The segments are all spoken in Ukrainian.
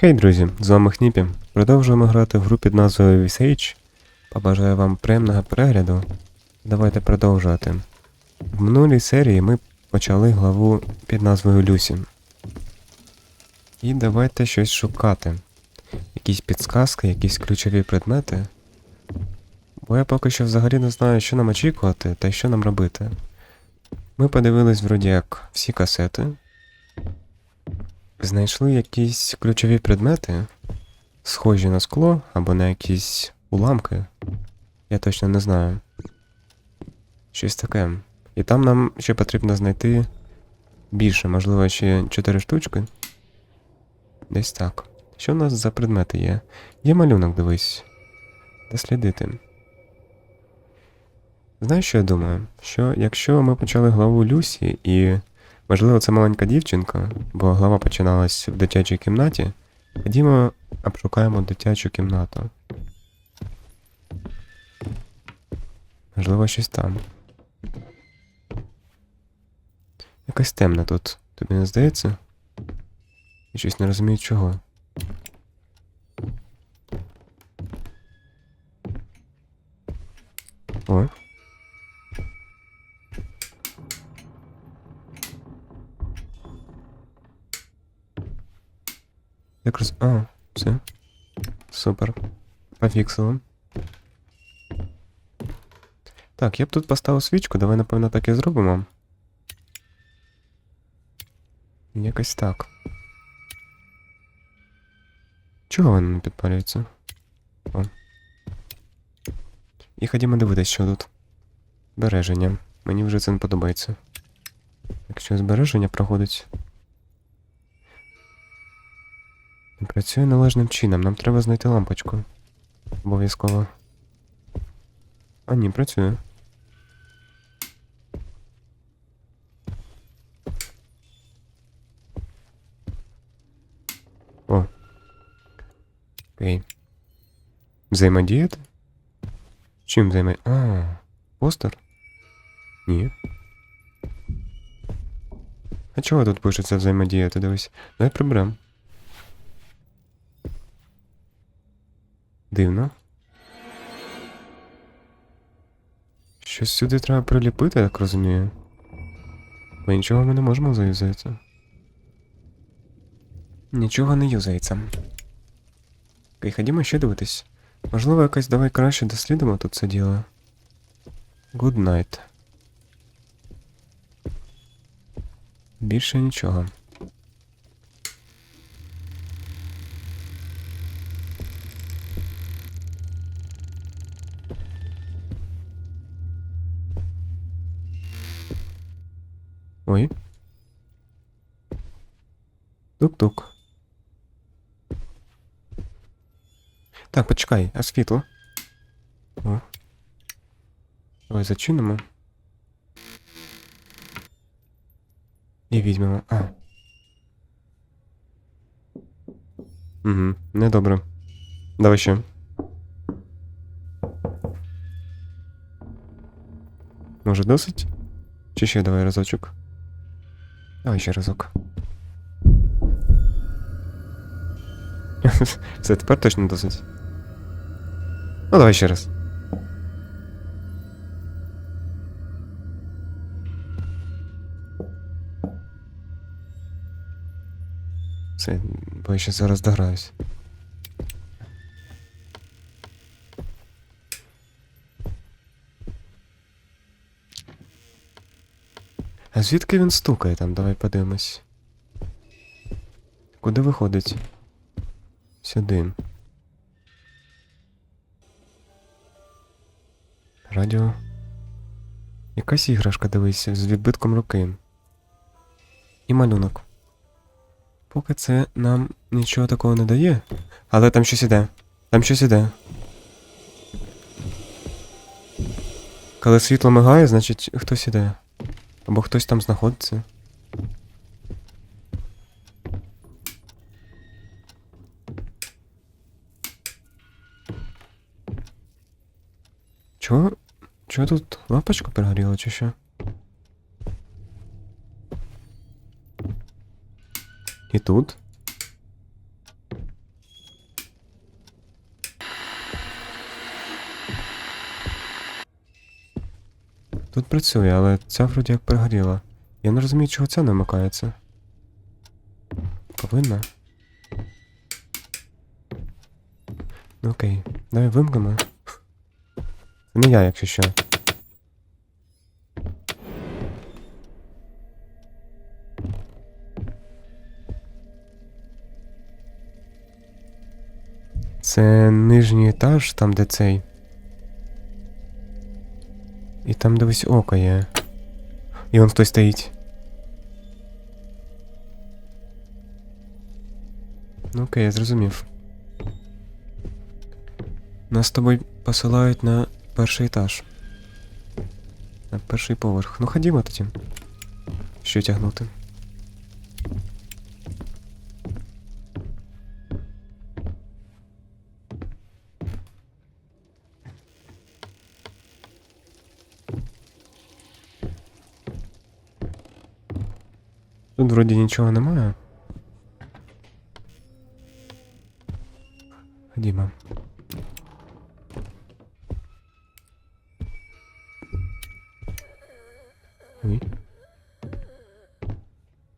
Хей, друзі, з вами Хніпі. Продовжуємо грати в гру під назвою Visage. Побажаю вам приємного перегляду. Давайте продовжувати. В минулій серії ми почали главу під назвою Люсі. І давайте щось шукати. Якісь підсказки, якісь ключові предмети. Бо я поки що взагалі не знаю, що нам очікувати та що нам робити. Ми подивились вроді як всі касети. Знайшли якісь ключові предмети, схожі на скло або на якісь уламки. Я точно не знаю. Щось таке. І там нам ще потрібно знайти більше, можливо, ще 4 штучки. Десь так. Що в нас за предмети є? Є малюнок, дивись. Дослідити. Знаєш, що я думаю? Що якщо ми почали главу Люсі і Можливо, це маленька дівчинка, бо глава починалась в дитячій кімнаті. Ходімо, обшукаємо дитячу кімнату. Можливо, щось там. Якось темно тут. Тобі не здається? Я щось не розумію чого. О. Як роз... А, все. Супер. Пофіксили. Так, я б тут поставив свічку, давай, напевно, так і зробимо. Якось так. Чого вона не підпалюється? О. І ходімо дивитись, що тут. Збереження. Мені вже це не подобається. Якщо збереження проходить. Не працює належним чином, нам треба знайти лампочку. Обов'язково. А ні, працює. О. Окей. Взаємодіяти? Чим взаємодіяти? А, постер? Ні. А чого тут пишеться взаємодіяти? Дивись. Давай приберем. Дивно. Щось сюди треба приліпити, я так розумію. Бо нічого ми не можемо заюзати. Нічого не юзається. Окей, ходімо ще дивитись. Можливо, якось давай краще дослідимо тут це діло. Good night. Більше нічого. Ой. Тук-тук. Так, почекай, а світло? О. Давай зачинимо. І візьмемо. А. Угу, недобре. Давай ще. Може досить? Чи ще давай разочок? Давай ще разок. Все, тепер точно досить. Ну, давай ще раз. Все, бо я ще зараз дограюсь. А звідки він стукає там? Давай подивимось. Куди виходить? Сюди. Радіо. Якась іграшка дивись з відбитком руки. І малюнок. Поки це нам нічого такого не дає. Але там щось іде. Там щось іде. Коли світло мигає, значить хтось іде. Або хтось там знаходиться. Чого? Чого тут лампочка перегоріла чи що? І тут? Працює, але ця вроді як пригоріла. Я не розумію, чого ця не вмикається. Повинна. Ну окей, давай вимкнемо. Це не я, якщо що. Це нижній етаж, там де цей. І там дивись око є. І он хтось стоїть. Ну окей, я зрозумів. Нас з тобою посилають на перший етаж. На перший поверх. Ну ходімо тоді. Що тягнути? Тут вроді нічого немає. Ходімо. Ой.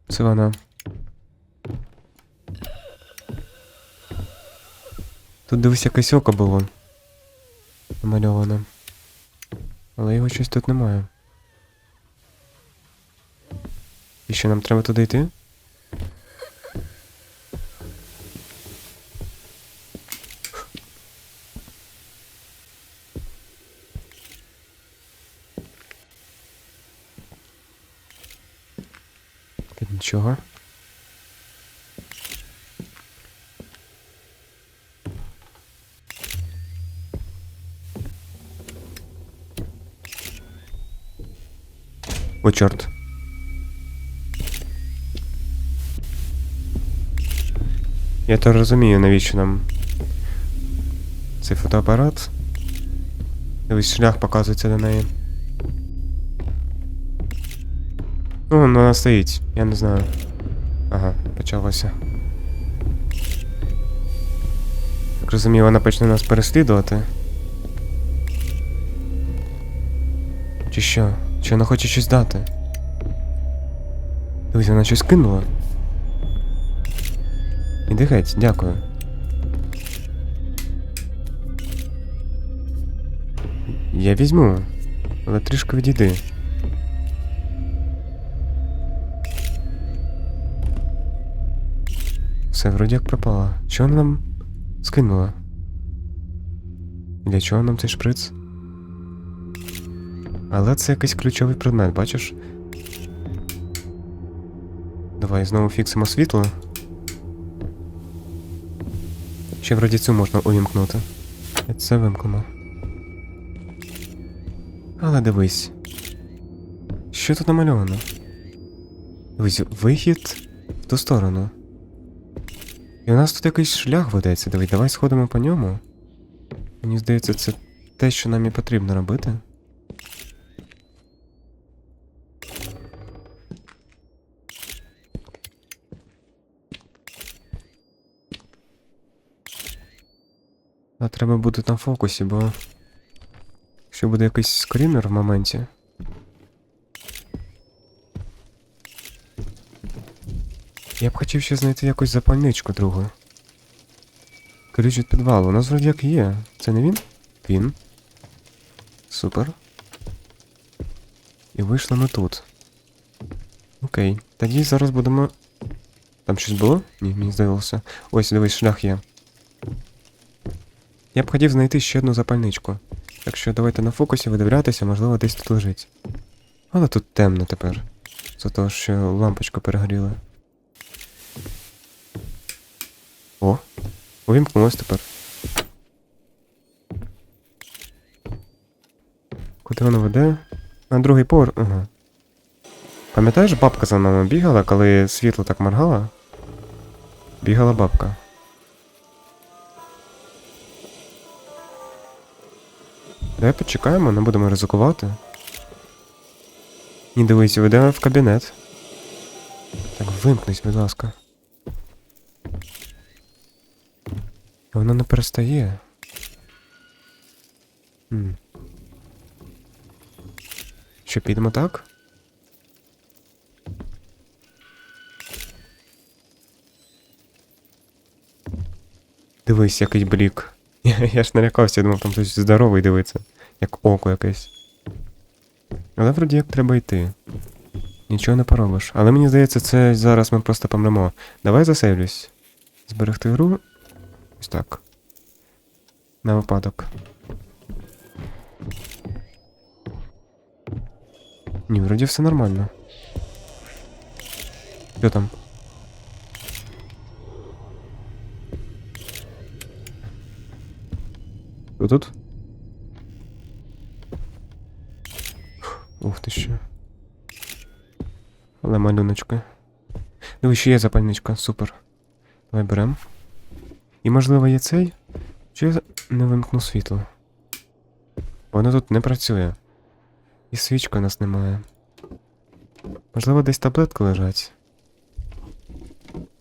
Це вона. Тут дивись якесь око було. Намальоване. Але його щось тут немає. Що нам треба туди йти? Тут нічого. О, чорт. Я то розумію, навіщо нам цей фотоапарат. Дивись, шлях показується до неї. Ну, вона стоїть, я не знаю. Ага, почалося. Так розумію, вона почне нас переслідувати. Чи що? Чи вона хоче щось дати? Дивись, вона щось кинула. Іди геть, дякую. Я візьму, але трішки відійди. Все, вроді як пропала. Що вона нам скинула? Для чого нам цей шприц? Але це якийсь ключовий предмет, бачиш? Давай знову фіксимо світло. Ще вроді цю можна увімкнути. Це вимкнемо. Але дивись. Що тут намальовано? Дивись, вихід в ту сторону. І у нас тут якийсь шлях ведеться. Дивись, давай сходимо по ньому. Мені здається, це те, що нам і потрібно робити. А треба бути на фокусі, бо. Якщо буде якийсь скрімер в моменті. Я б хотів ще знайти якусь запальничку другу. Ключ від підвалу. У нас вроді як є. Це не він? Він. Супер. І вийшли ми тут. Окей. Тоді зараз будемо. Там щось було? Ні, мені здалося. Ось, дивись, шлях є. Я б хотів знайти ще одну запальничку. Так що давайте на фокусі видивлятися, можливо, десь тут лежить. Але тут темно тепер. За того, що лампочку перегоріла. О, увімкнулось тепер. Куди воно веде? На другий поверх. Ага. Пам'ятаєш, бабка за нами бігала, коли світло так моргало? Бігала бабка. Давай почекаємо, не будемо ризикувати. Ні, дивись, ведемо в кабінет. Так, вимкнись, будь ласка. Вона не перестає. Хм. Що, підемо так? Дивись, який блік. Я, я ж налякався, думав, там хтось здоровий дивиться. Як око якесь. Але вроді як треба йти. Нічого не поробиш. Але мені здається, це зараз ми просто помремо. Давай засейвлюсь. Зберегти гру. Ось так. На випадок. Ні, вроді все нормально. Що там? Хто тут? Ух ти що. Але малюночки. Диви, ще є запальничка, супер. Давай берем. І можливо є цей? Чи я не вимкну світло? Воно тут не працює. І свічки у нас немає. Можливо, десь таблетки лежать.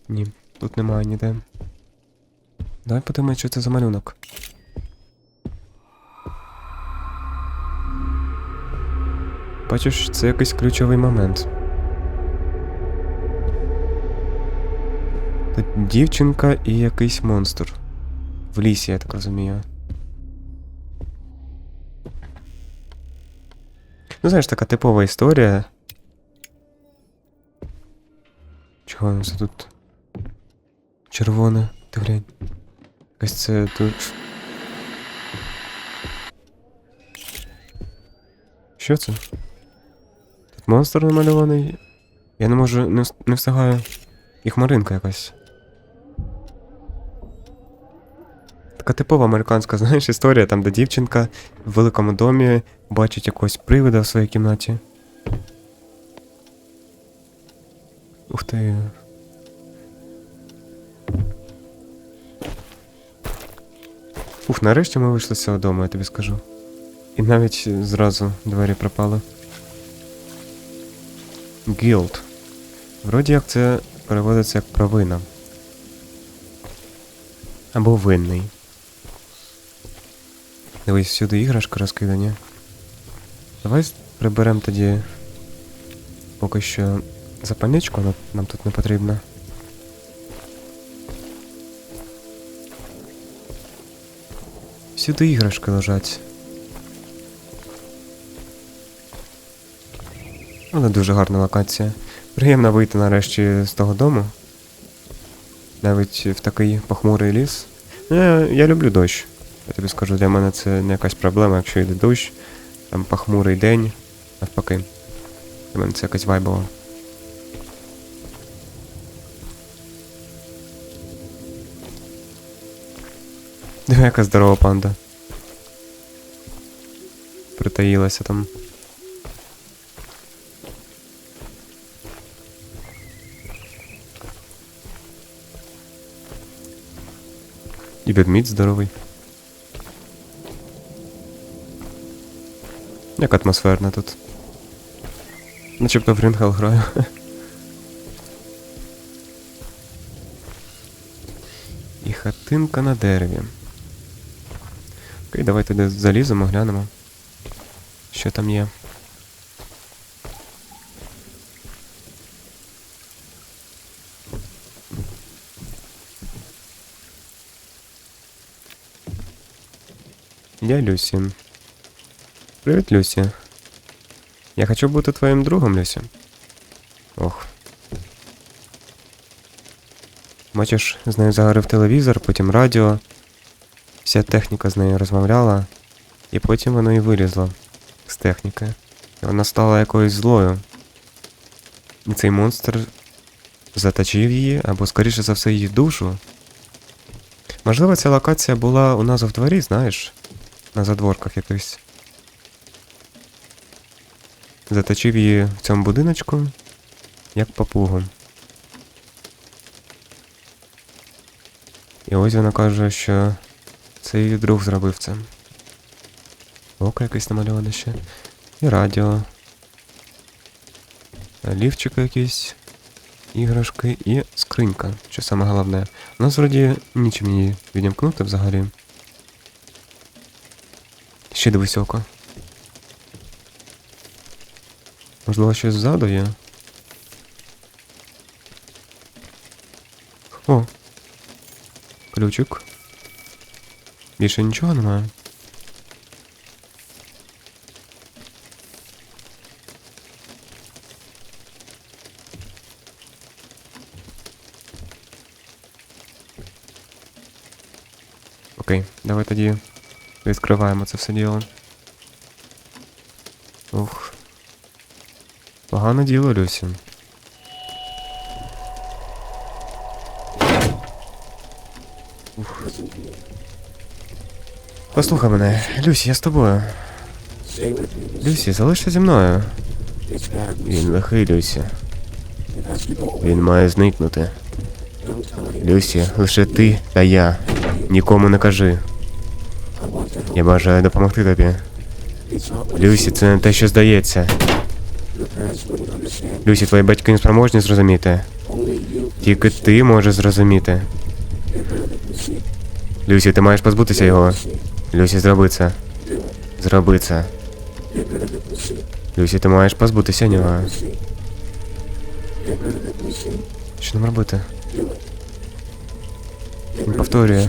Ні, тут немає ніде. Давай подумай, що це за малюнок. Бачиш, це якийсь ключовий момент. Тут дівчинка і якийсь монстр. В лісі, я так розумію. Ну, знаєш, така типова історія. Чого воно це тут? Червоне, ти глянь. Якось це тут. Що це? Монстр намальований. Я не можу, не, не встигаю. І хмаринка якась. Така типова американська, знаєш, історія, там, де дівчинка в великому домі бачить якогось привида в своїй кімнаті. Ух ти. Ух, нарешті ми вийшли з цього дому, я тобі скажу. І навіть зразу двері пропали. Guild. Вроді як це переводиться як провина. Або винний. Дивись, всюди іграшки розкидані. Давай приберемо тоді поки що запальничку, вона нам тут не потрібна. Всюди іграшки лежать. Але дуже гарна локація. Приємно вийти нарешті з того дому. Навіть в такий похмурий ліс. Ну, Я, я люблю дощ. Я тобі скажу, для мене це не якась проблема, якщо йде дощ, там похмурий день, навпаки. Для мене це якась вайбова. Диви, яка здорова панда. Притаїлася там. І ведмідь здоровий. Як атмосферно тут. Начебто в Рінгел граю. І хатинка на дереві. Окей, давайте десь заліземо, глянемо. Що там є. Я Люсі. Привіт, Люсі. Я хочу бути твоїм другом, Люсі. Ох. Бачиш, з нею загорив телевізор, потім радіо. Вся техніка з нею розмовляла, і потім воно і вилізло з техніки. І вона стала якоюсь злою. І цей монстр заточив її, або, скоріше за все, її душу. Можливо, ця локація була у нас в дворі, знаєш, на задворках якихось. Заточив її в цьому будиночку, як папугу. І ось вона каже, що це її друг зробив це. Око якесь намальоване ще. І радіо. Лівчики якісь. Іграшки і скринька, що саме головне. У нас вроді нічим її відімкнути взагалі. Ще дивись око. Можливо, щось ззаду є. О. Ключик. Більше нічого немає. Окей, давай тоді відкриваємо це все діло. Ух. Погане діло, Люсі. Ух. Послухай мене, Люсі, я з тобою. Люсі, залишся зі мною. Він лихий, Люсі. Він має зникнути. Люсі, лише ти та я. Нікому не кажи. Я бажаю допомогти тобі. Люсі, це не те, що здається. Люсі, твої батьки не спроможні зрозуміти. Тільки ти можеш зрозуміти. Люсі, ти маєш позбутися його. Люсі, зроби це. Зроби це. Люсі, ти маєш позбутися нього. Що нам робити? Він повторює.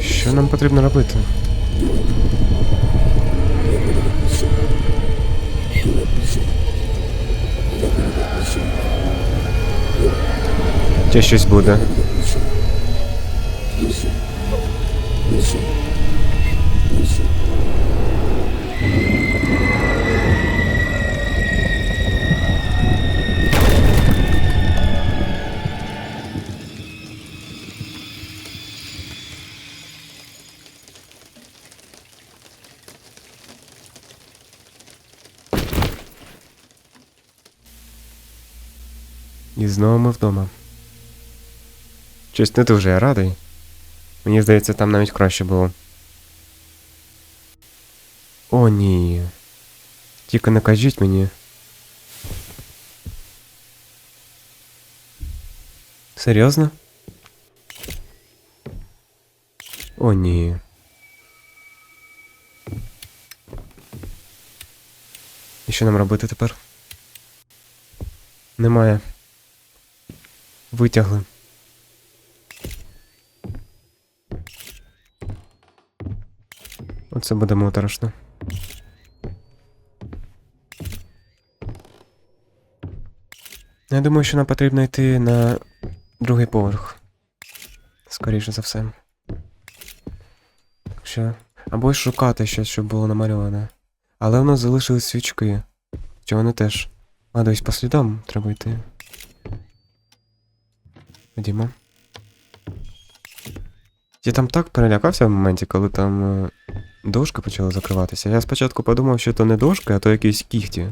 Що нам потрібно робити? Ще щось буде. І знову ми вдома. Щось не дуже я радий. Мені здається, там навіть краще було. О, ні. Тільки не кажіть мені. Серйозно? О, ні. І що нам робити тепер? Немає. Витягли. Оце буде моторошно. Я думаю, що нам потрібно йти на другий поверх. Скоріше за все. Так що. Або шукати щось, щоб було намальоване. Але в нас залишились свічки. Що вони теж. А, десь по слідам треба йти. Ходімо. Я там так перелякався в моменті, коли там е, дошка почала закриватися. Я спочатку подумав, що то не дошка, а то якісь кіхті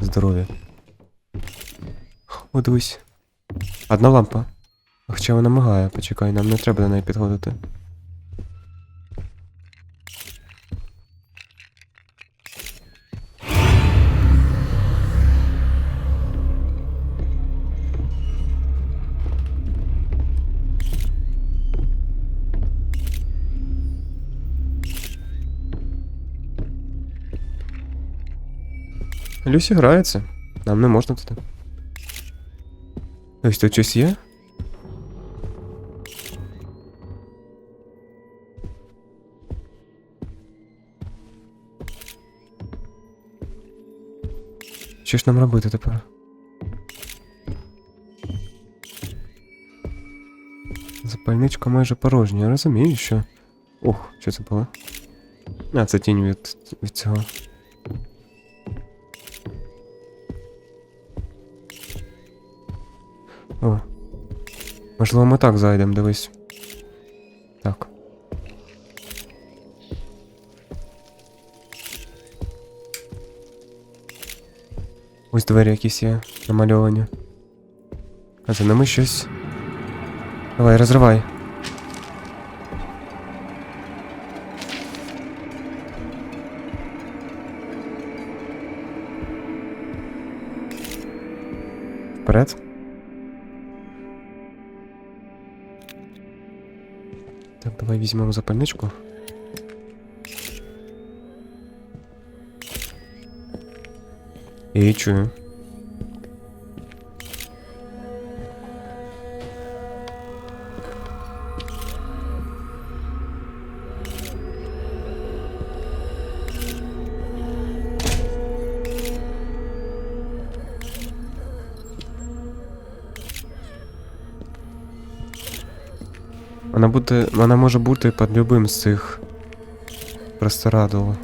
здорові. О, дивись. Одна лампа. Хоча вона мигає, почекай, нам не треба до неї підходити. Люсі грається. Нам не можна туди. Ось тут щось є? Що ж нам робити тепер? Запальничка майже порожня, я розумію, що. Ох, що це було? А, це тінь від, від цього. Можливо, ми так зайдемо, дивись. Так. Ось двері якісь є намальовані. А за ними щось. Давай, розривай. Вперед. Візьмемо запальничку. І чую. Вона буде. Вона може бути під любим з цих просторадул.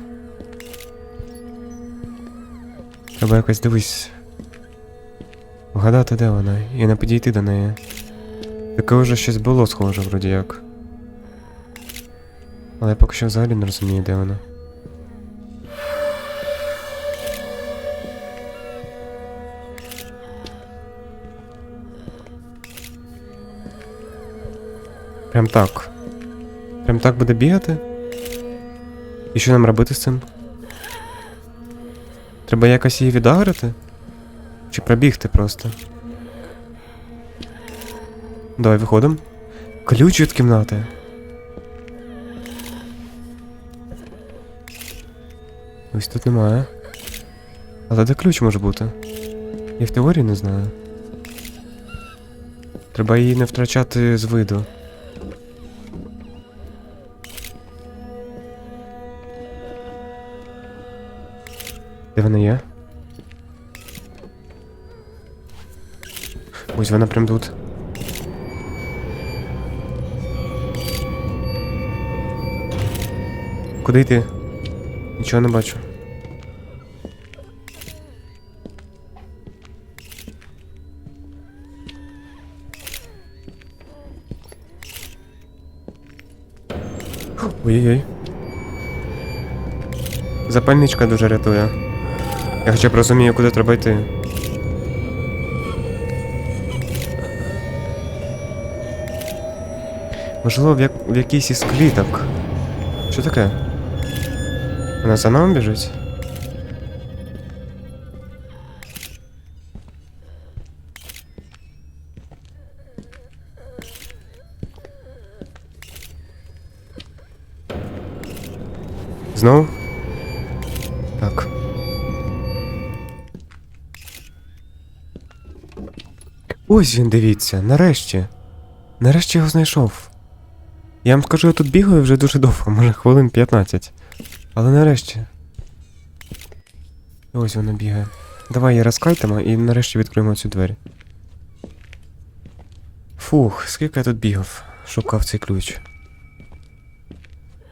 Треба якось дивись. Вгадати, де вона, і не підійти до неї. Таке вже щось було схоже, вроді як. Але я поки що взагалі не розумію, де вона. Прям так. Прям так буде бігати? І що нам робити з цим? Треба якось її відагрити? Чи пробігти просто? Давай виходимо. Ключ від кімнати. Ось тут немає. Але де ключ може бути? Я в теорії не знаю. Треба її не втрачати з виду. Вона є? Ось вона прям тут. Куди йти? Нічого не бачу. Ой-ой-ой. Запальничка дуже рятує. Я хоча б розумію, куди треба йти. Можливо, в, як... в якійсь із кліток. Що таке? Вона за нами біжить? Знову? Ось він, дивіться, нарешті. Нарешті його знайшов. Я вам скажу, я тут бігаю вже дуже довго, може хвилин 15. Але нарешті. Ось воно бігає. Давай її розкайтемо і нарешті відкриємо цю двері. Фух, скільки я тут бігав, шукав цей ключ.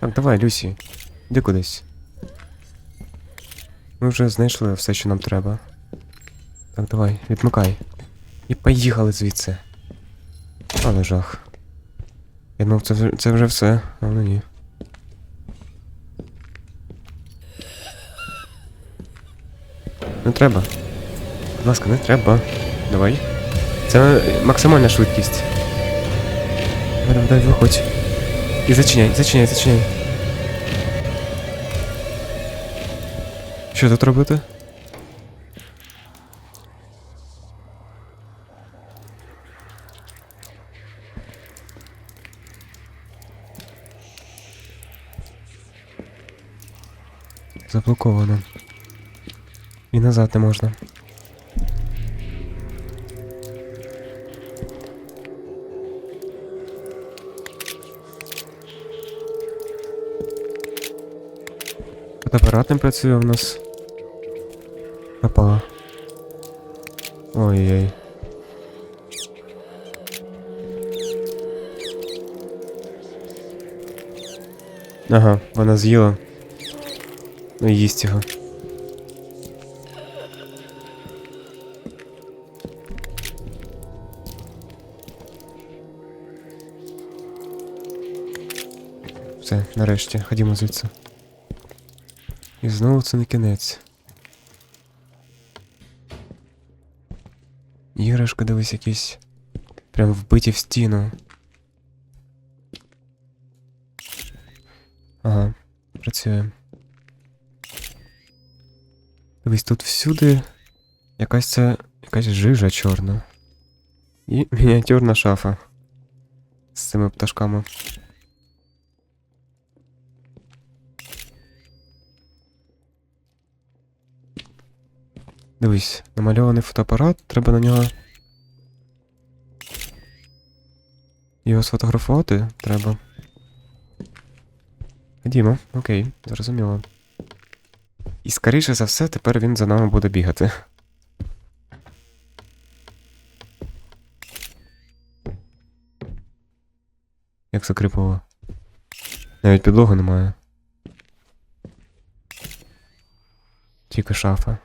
Так, давай, Люсі, іди кудись. Ми вже знайшли все, що нам треба. Так, давай, відмикай. І поїхали звідси. Але жах. Я думав, це, це вже все, але ні. Не треба. Будь ласка, не треба. Давай. Це максимальна швидкість. Давай, давай, виходь. І зачиняй, зачиняй, зачиняй. Що тут робити? Заблоковано. І назад не можна. Фотоапарат не працює у нас. Опа. Ой-ой. Ага, вона з'їла. Ну, їсть його. Все, нарешті, ходімо звідси. І знову це не кінець. Іграшки дивись якісь прям вбиті в стіну. Ага, працює. Дивись, тут всюди якась це. якась жижа чорна. І мініатюрна шафа. З цими пташками. Дивись, намальований фотоапарат, треба на нього. Його сфотографувати треба. Ходімо, окей, зрозуміло. І скоріше за все, тепер він за нами буде бігати. Як закрипово. Навіть підлоги немає. Тільки шафа.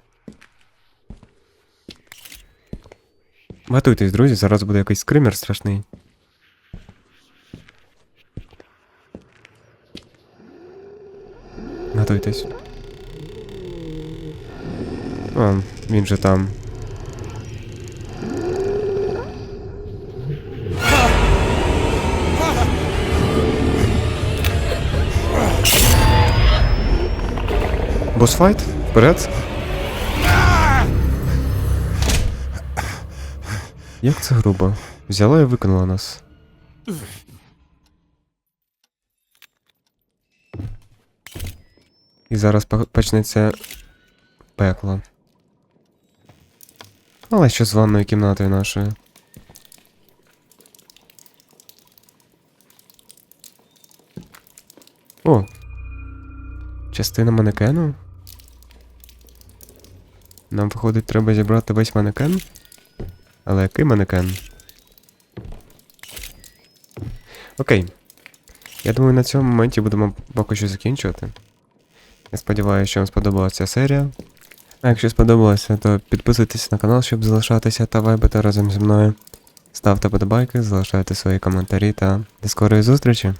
Готуйтесь, друзі, зараз буде якийсь скример страшний. Готуйтесь. О, він же там. Босфайт? Вперед? Як це грубо? Взяла і виконала нас. І зараз почнеться пекло. Але що з ванною кімнатою нашою? О! Частина манекену? Нам, виходить, треба зібрати весь манекен? Але який манекен? Окей. Я думаю, на цьому моменті будемо поки що закінчувати. Я сподіваюся, що вам сподобалася ця серія. А якщо сподобалося, то підписуйтесь на канал, щоб залишатися та вайбити разом зі мною. Ставте подобайки, залишайте свої коментарі та до скорої зустрічі!